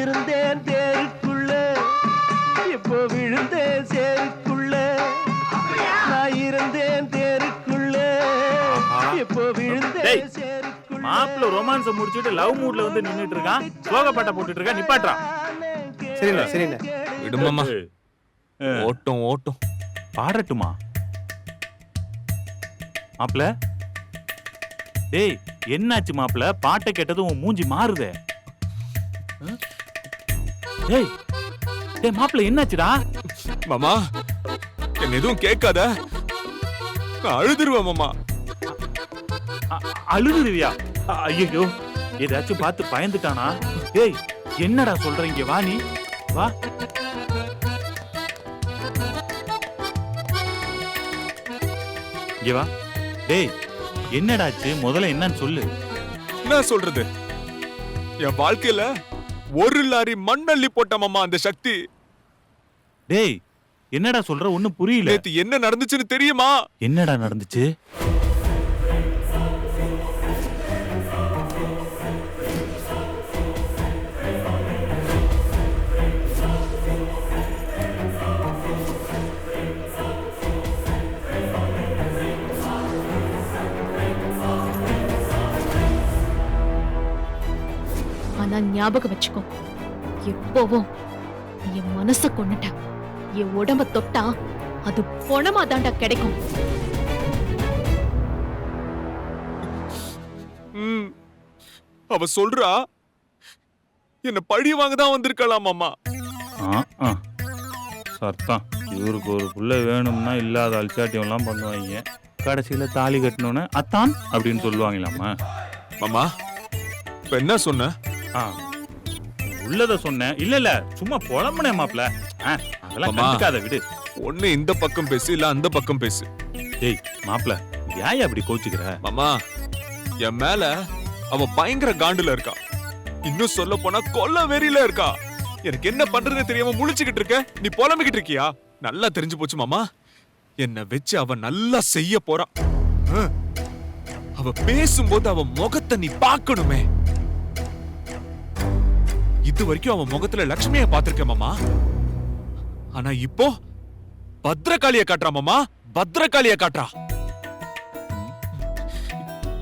இருந்தேன் தேருக்குள்ள. இப்போ விழுந்தேன் சேருக்குள்ள. நான் இருந்தேன் தேருக்குள்ள. இப்போ விழுந்தேன் சேருக்குள்ள. மாப்பிள்ள ரொமான்ஸ் முடிச்சிட்டு லவ் மூட்ல வந்து நின்னுட்டு இருக்கான். ஸ்லோக பாட்டை போட்டுட்டு இருக்கான். நிப்பாட்றா சரிண்ணா சரிண்ணா. விடுமாமா ஓட்டும் ஓட்டும். பாடட்டுமா? மாப்பிள்ள? டேய் என்னாச்சு மாப்பிள்ள? பாட்டை கேட்டதும் உன் மூஞ்சி மாறுதே. டேய் டேய் மாப்பிள என்னாச்சுடா? மாமா என்ன எதுவும் கேட்காத. நான் அழுதுருவேன் மாமா. அழுதுருவியா? ஐயையோ ஏதாச்சும் பார்த்து பயந்துட்டானா? டேய் என்னடா சொல்ற இங்க? வா நீ வா. இங்க வா. டேய் என்னடாச்சு முதல்ல என்னன்னு சொல்லு. என்ன சொல்றது? என் வாழ்க்கையில ஒரு லாரி மண்ணள்ளி போட்ட மாமா அந்த சக்தி. டேய் என்னடா சொல்ற? ஒண்ணும் புரியல. நேத்து என்ன நடந்துச்சுன்னு தெரியுமா? என்னடா நடந்துச்சு? ஆனா ஞாபகம் வச்சுக்கோ. எப்போவும் என் மனச கொன்னுட்ட என் உடம்ப தொட்டா அது பொணமா தாண்டா கிடைக்கும். ம். அவ சொல்றா என்ன பழி வாங்க தான் வந்திருக்கலாம் மாமா. ஆ ஆ. சர்தான் இவருக்கு ஒரு புள்ள வேணும்னா இல்லாத அல்சாட்டியம்லாம் பண்ணுவாங்க. கடைசியில தாலி கட்டினோன்னே அத்தான் அப்படின்னு சொல்லுவாங்களாமா மாமா இப்ப என்ன சொன்ன? ஆ. உள்ளத சொன்னேன். இல்ல இல்ல சும்மா புலம்புனே மாப்ள. அதெல்லாம் மாமா. கண்டுக்காத விடு. ஒண்ணு இந்த பக்கம் பேசு இல்ல அந்த பக்கம் பேசு. டேய் மாப்ள ஏன் அப்படி கோச்சுக்கிற? மாமா என் மேல அவ பயங்கர காண்டுல இருக்கா. இன்னும் சொல்ல போனா கொல்ல வெறியில இருக்கா. எனக்கு என்ன பண்றதுன்னு தெரியாம முழிச்சுக்கிட்டு இருக்க. நீ புலம்பிக்கிட்டு இருக்கியா? நல்லா தெரிஞ்சு போச்சு மாமா. என்ன வச்சு அவ நல்லா செய்ய போறா. ஆ. அவ பேசும்போது அவ முகத்தை நீ பார்க்கணுமே. இது வரைக்கும் அவன் முகத்துல லட்சுமிய பாத்திருக்கேன் மாமா. ஆனா இப்போ பத்ரகாளிய காட்டுறா மாமா. பத்ரகாளிய காட்டுறா.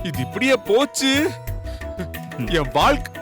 இது இப்படியே போச்சு. என் வாழ்க்கை